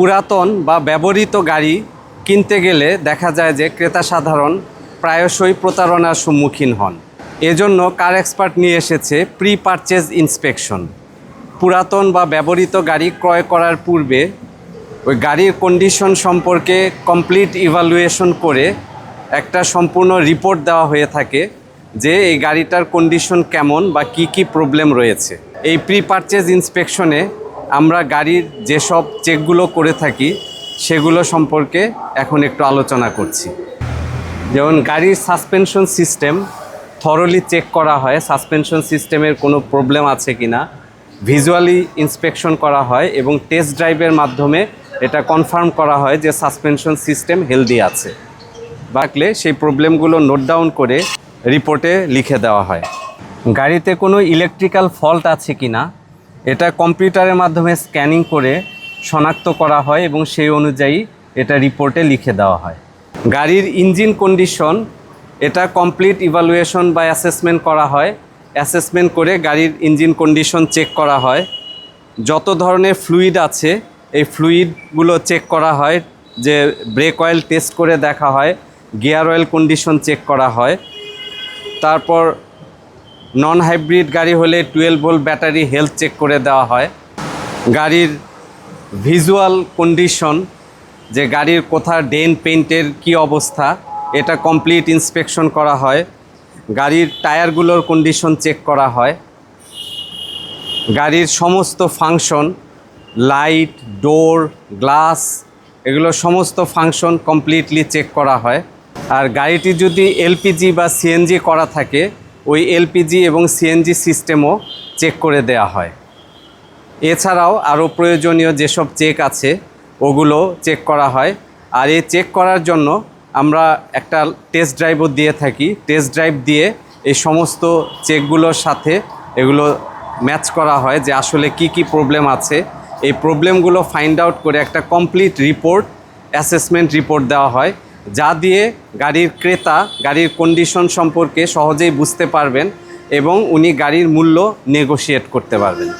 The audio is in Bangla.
পুরাতন বা ব্যবহৃত গাড়ি কিনতে গেলে দেখা যায় যে ক্রেতা সাধারণ প্রায়শই প্রতারণার সম্মুখীন হন। এজন্য কার এক্সপার্ট নিয়ে এসেছে প্রি পারচেজ ইন্সপেকশন পুরাতন বা ব্যবহৃত গাড়ি ক্রয় করার পূর্বে ওই গাড়ির কন্ডিশন সম্পর্কে কমপ্লিট ইভালুয়েশন করে একটা সম্পূর্ণ রিপোর্ট দেওয়া হয়ে থাকে যে এই গাড়িটার কন্ডিশন কেমন বা কি কি প্রবলেম রয়েছে। এই প্রি পারচেজ ইন্সপেকশনে আমরা গাড়ির যেসব চেকগুলো করে থাকি, সেগুলো সম্পর্কে এখন একটু আলোচনা করছি। যেমন গাড়ির সাসপেনশন সিস্টেম থরলি চেক করা হয়, সাসপেনশন সিস্টেমের কোনো প্রবলেম আছে কি না ভিজুয়ালি ইন্সপেকশন করা হয় এবং টেস্ট ড্রাইভের মাধ্যমে এটা কনফার্ম করা হয় যে সাসপেনশন সিস্টেম হেলদি আছে। বাকলে সেই প্রবলেমগুলো নোট ডাউন করে রিপোর্টে লিখে দেওয়া হয়। গাড়িতে কোনো ইলেকট্রিক্যাল ফল্ট আছে কি না এটা কম্পিউটারের মাধ্যমে স্ক্যানিং করে শনাক্ত করা হয় এবং সেই অনুযায়ী এটা রিপোর্টে লিখে দেওয়া হয়। গাড়ির ইঞ্জিন কন্ডিশন, এটা কমপ্লিট ইভালুয়েশন বা অ্যাসেসমেন্ট করা হয়। অ্যাসেসমেন্ট করে গাড়ির ইঞ্জিন কন্ডিশন চেক করা হয়। যত ধরনের ফ্লুইড আছে, এই ফ্লুইডগুলো চেক করা হয়, যে ব্রেক অয়েল টেস্ট করে দেখা হয়, গিয়ার অয়েল কন্ডিশন চেক করা হয়। তারপর নন হাইব্রিড গাড়ি হলে twelve volt battery health check করে দেওয়া হয়। গাড়ির ভিজুয়াল কন্ডিশন যে গাড়ির কোথায় ডেন পেইন্টের কি অবস্থা, এটা কমপ্লিট ইন্সপেকশন করা হয়। গাড়ির টায়ারগুলোর কন্ডিশন চেক করা হয়। গাড়ির সমস্ত ফাংশন লাইট ডোর গ্লাস এগুলো সমস্ত ফাংশন কমপ্লিটলি চেক করা হয়। আর গাড়িটি যদি এলপিজি বা সিএনজি করা থাকে ওই এলপিজি এবং সিএনজি সিস্টেমও চেক করে দেওয়া হয়। এছাড়াও আরও প্রয়োজনীয় যেসব চেক আছে, ওগুলো চেক করা হয়। আর এই চেক করার জন্য আমরা একটা টেস্ট ড্রাইভও দিয়ে থাকি। টেস্ট ড্রাইভ দিয়ে এই সমস্ত চেকগুলোর সাথে এগুলো ম্যাচ করা হয় যে আসলে কি কি প্রবলেম আছে। এই প্রবলেমগুলো ফাইন্ড আউট করে একটা কমপ্লিট রিপোর্ট, অ্যাসেসমেন্ট রিপোর্ট দেওয়া হয়। যা দিয়ে গাড়ির ক্রেতা, গাড়ির কন্ডিশন সম্পর্কে সহজেই বুঝতে পারবেন এবং উনি গাড়ির মূল্য নেগোশিয়েট করতে পারবেন।